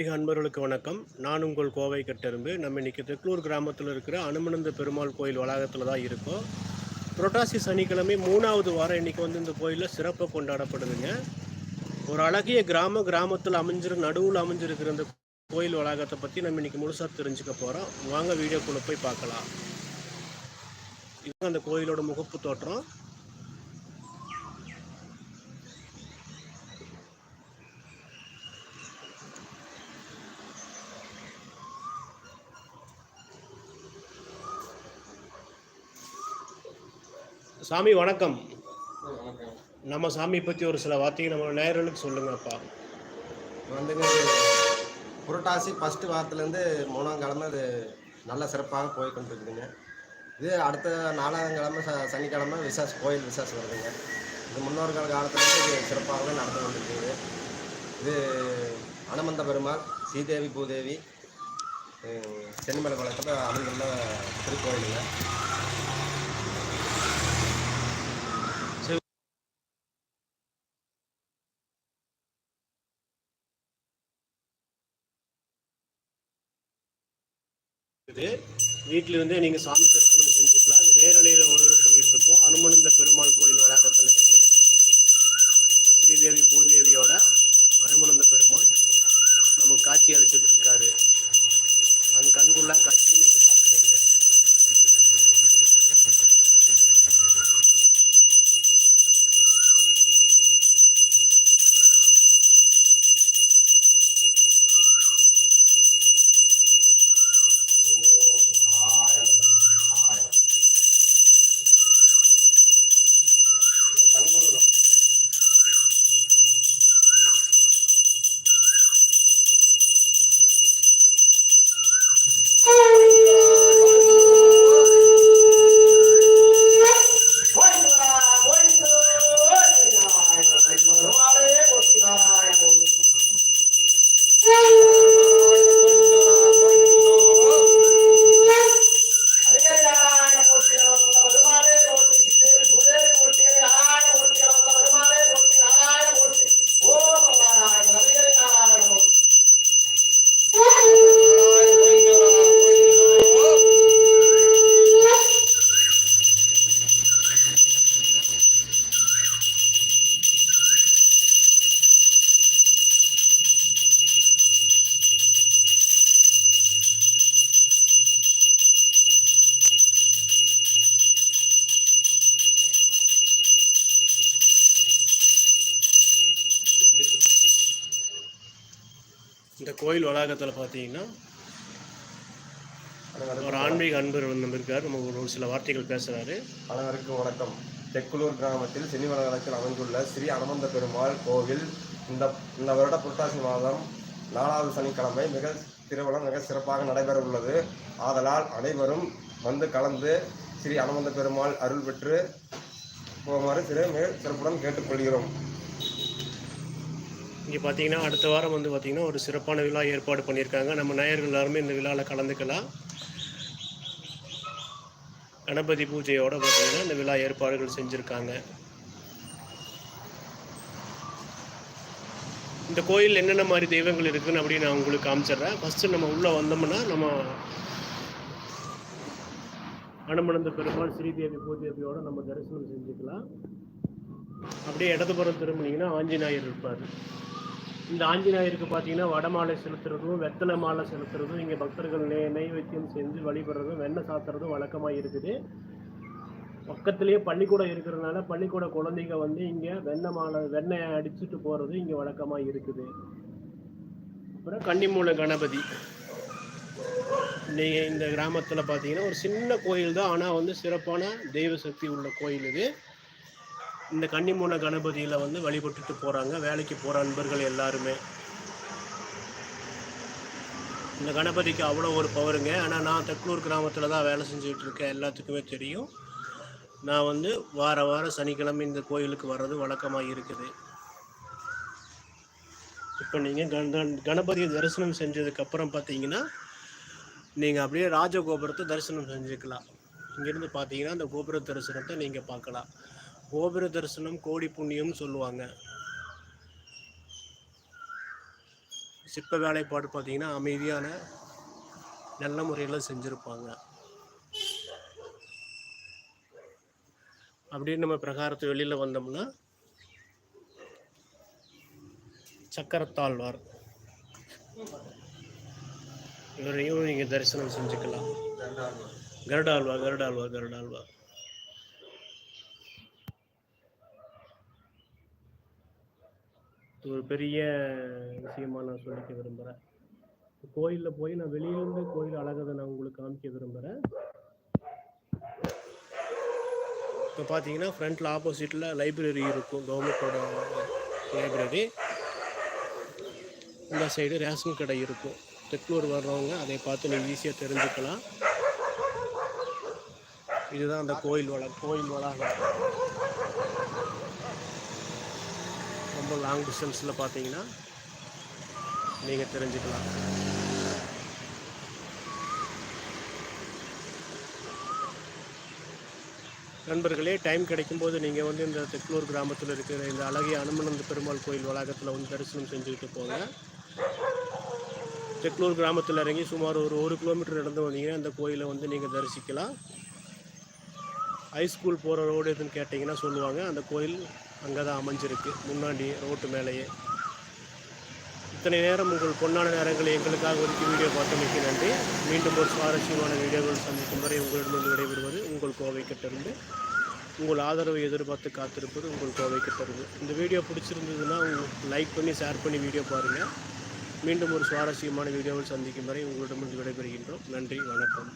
மிக அன்பர்களுக்கு வணக்கம். நான் உங்கள் கோவை கட்டெரும்பு. நம்ம இன்றைக்கி தெக்லூர் கிராமத்தில் இருக்கிற அனுமனந்த பெருமாள் கோயில் வளாகத்தில் தான் இருக்கோம். புரட்டாசி சனிக்கிழமை மூணாவது வாரம் இன்றைக்கி வந்து இந்த கோயிலில் சிறப்பாக கொண்டாடப்படுதுங்க. ஒரு அழகிய கிராம கிராமத்தில் அமைஞ்சிரு நடுவில் அமைஞ்சிருக்கிற இந்த கோயில் வளாகத்தை பற்றி நம்ம இன்றைக்கி முழுசாக தெரிஞ்சுக்க போகிறோம் வாங்க வீடியோக்குள்ளே போய் பார்க்கலாம். இது அந்த கோயிலோட முகப்பு தோற்றம். சாமி வணக்கம். நம்ம சாமி பற்றி ஒரு சில வார்த்தைகள் நம்ம நேயர்களுக்கு சொல்லுங்கப்பா. வந்துங்க. புரட்டாசி ஃபஸ்ட்டு வாரத்துலேருந்து மூணாம் கிழமை இது நல்ல சிறப்பாக போய் கொண்டிருக்குதுங்க. இது அடுத்த நாலாம் கிழமை ச சனிக்கிழமை விசேஷ கோயில் விசேஷம் வருதுங்க. இது முன்னோர்கள் காலத்துலேருந்து இது சிறப்பாகவே நடந்து கொண்டிருக்குது. இது அனுமந்த பெருமாள் ஸ்ரீதேவி பூதேவி சென்னிமலை குளத்தில் அமைந்துள்ள திருக்கோயிலுங்க. இது வீட்டில நீங்கள் சாமி தரிசனம் செஞ்சுக்கலாம். இந்த நேரலையில் உணவு பண்ணிட்டு இருக்கோம் அனுமனந்த பெருமாள் கோயில் கோயில் வளாகத்தில் பார்த்தீங்கன்னா ஒரு ஆன்மீக அன்பர் வந்து இருக்கார் நம்ம ஒரு சில வார்த்தைகள் பேசுகிறாரு அனைவருக்கும் வணக்கம். தெக்குலூர் கிராமத்தில் சென்னிமலகலத்தில் அமைந்துள்ள ஸ்ரீ அனுமந்த பெருமாள் கோவில். இந்த இந்த வருட புரட்டாசி மாதம் நாலாவது சனிக்கிழமை மிக திருவிழா மிக சிறப்பாக நடைபெற உள்ளது ஆதலால் அனைவரும் வந்து கலந்து ஸ்ரீ அனுமந்த பெருமாள் அருள் பெற்று போகுமாறு திரு மிக சிறப்புடன் கேட்டுக்கொள்கிறோம். இங்கே பார்த்தீங்கன்னா அடுத்த வாரம் வந்து பார்த்தீங்கன்னா ஒரு சிறப்பான விழா ஏற்பாடு பண்ணியிருக்காங்க. நம்ம நேயர்கள் எல்லாருமே இந்த விழாவில் கலந்துக்கலாம். கணபதி பூஜையோட பார்த்தீங்கன்னா இந்த விழா ஏற்பாடுகள் செஞ்சுருக்காங்க. இந்த கோயில் என்னென்ன மாதிரி தெய்வங்கள் இருக்குன்னு அப்படின்னு நான் உங்களுக்கு காமிச்சிடுறேன். ஃபஸ்ட்டு நம்ம உள்ளே வந்தோம்னா நம்ம அனுமனந்த பெருமாள் ஸ்ரீதேவி பூதேவியோட நம்ம தரிசனம் செஞ்சுக்கலாம். அப்படியே இடதுபுறம் திரும்பினீங்கன்னா ஆஞ்சநேயர் இருப்பார். இந்த ஆஞ்சநேயருக்கு பார்த்தீங்கன்னா வடமாலை செலுத்துறதும் வெத்தலை மாலை செலுத்துறதும் இங்கே பக்தர்கள் நெய் நைவேத்தியம் செஞ்சு வழிபடுறதும் வெண்ணெய் சாத்துறதும் வழக்கமாக இருக்குது. பக்கத்துலேயே பள்ளிக்கூடம் இருக்கிறதுனால பள்ளிக்கூட குழந்தைங்க வந்து இங்கே வெண்ணெய் மாலை வெண்ணெய் அடிச்சுட்டு போகிறது இங்கே வழக்கமாக இருக்குது. அப்புறம் கன்னிமூல கணபதி. நீங்கள் இந்த கிராமத்தில் பார்த்தீங்கன்னா ஒரு சின்ன கோயில் தான் ஆனால் வந்து சிறப்பான தெய்வ சக்தி உள்ள கோயில் இது. இந்த கன்னிமூன கணபதியில் வந்து வழிபட்டுட்டு போகிறாங்க வேலைக்கு போகிற அன்பர்கள் எல்லாருமே. இந்த கணபதிக்கு அவ்வளோ ஒரு பவருங்க. ஆனால் நான் தெக்லூர் கிராமத்தில் தான் வேலை செஞ்சுக்கிட்டு இருக்கேன். எல்லாத்துக்குமே தெரியும். நான் வந்து வார வாரம் சனிக்கிழமை இந்த கோயிலுக்கு வர்றது வழக்கமாக இருக்குது. இப்போ நீங்கள் கண கணபதியை தரிசனம் செஞ்சதுக்கப்புறம் பார்த்தீங்கன்னா நீங்கள் அப்படியே ராஜகோபுரத்தை தரிசனம் செஞ்சுக்கலாம். இங்கேருந்து பார்த்தீங்கன்னா அந்த கோபுர தரிசனத்தை நீங்கள் பார்க்கலாம். கோபுர தரிசனம் கோடி புண்ணியம்னு சொல்லுவாங்க. சிற்ப வேலைப்பாடு பார்த்தீங்கன்னா அமைதியான நல்ல முறையில் செஞ்சுருப்பாங்க. அப்படியே நம்ம பிரகாரத்து வெளியில் வந்தோம்னா சக்கரத்தாழ்வார். இவரையும் நீங்கள் தரிசனம் செஞ்சுக்கலாம். கருடாழ்வார் கருடாழ்வார் கருடாழ்வார். ஒரு பெரிய விஷயமா நான் சொல்லிக்க விரும்புகிறேன் கோயிலில் போய் நான் வெளியிலேருந்து கோயில் அழகதை நான் உங்களுக்கு காமிக்க விரும்புகிறேன் இப்போ பார்த்தீங்கன்னா ஃப்ரண்ட்டில் ஆப்போசிட்டில் லைப்ரரி இருக்கும். கவர்மெண்ட்டோட லைப்ரரி இந்த சைடு ரேஷன் கடை இருக்கும். தெற்கூர் வர்றவங்க அதை பார்த்து நீங்கள் ஈஸியாக தெரிஞ்சுக்கலாம். இதுதான் அந்த கோயில் வள கோயில் வளாகம். ரொம்ப லாங் டிஸ்டன்ஸில் பார்த்தீங்கன்னா நீங்கள் தெரிஞ்சுக்கலாம். நண்பர்களே டைம் கிடைக்கும்போது நீங்கள் வந்து இந்த தெக்லூர் கிராமத்தில் இருக்கிற இந்த அழகிய அனுமனந்த பெருமாள் கோயில் வளாகத்தில் வந்து தரிசனம் செஞ்சுக்கிட்டு போங்க. தெற்கலூர் கிராமத்தில் இறங்கி சுமார் ஒரு ஒரு கிலோமீட்டர் நடந்து வந்தீங்கன்னா இந்த கோயிலை வந்து நீங்கள் தரிசிக்கலாம். ஹைஸ்கூல் போகிற ரோடு எதுன்னு கேட்டிங்கன்னா சொல்லுவாங்க. அந்த கோயில் அங்கே தான் அமைஞ்சிருக்கு. முன்னாடி ரோட்டு மேலேயே. இத்தனை நேரம் உங்கள் பொன்னான நேரங்களை எங்களுக்காக ஒதுக்கி வீடியோ பார்த்தமைக்கு நன்றி. மீண்டும் ஒரு சுவாரஸ்யமான வீடியோவில் சந்திக்கும் வரை உங்களிடமிருந்து விடைபெறுவது உங்கள் கோவை கிட்டிருந்து. உங்கள் ஆதரவை எதிர்பார்த்து காத்திருப்பது உங்கள் கோவை கிட்டிருந்து. இந்த வீடியோ பிடிச்சிருந்ததுன்னா லைக் பண்ணி ஷேர் பண்ணி வீடியோ பாருங்கள் மீண்டும் ஒரு சுவாரஸ்யமான வீடியோவில் சந்திக்கும் வரை உங்களிடமிருந்து விடைபெறுகின்றோம். நன்றி வணக்கம்.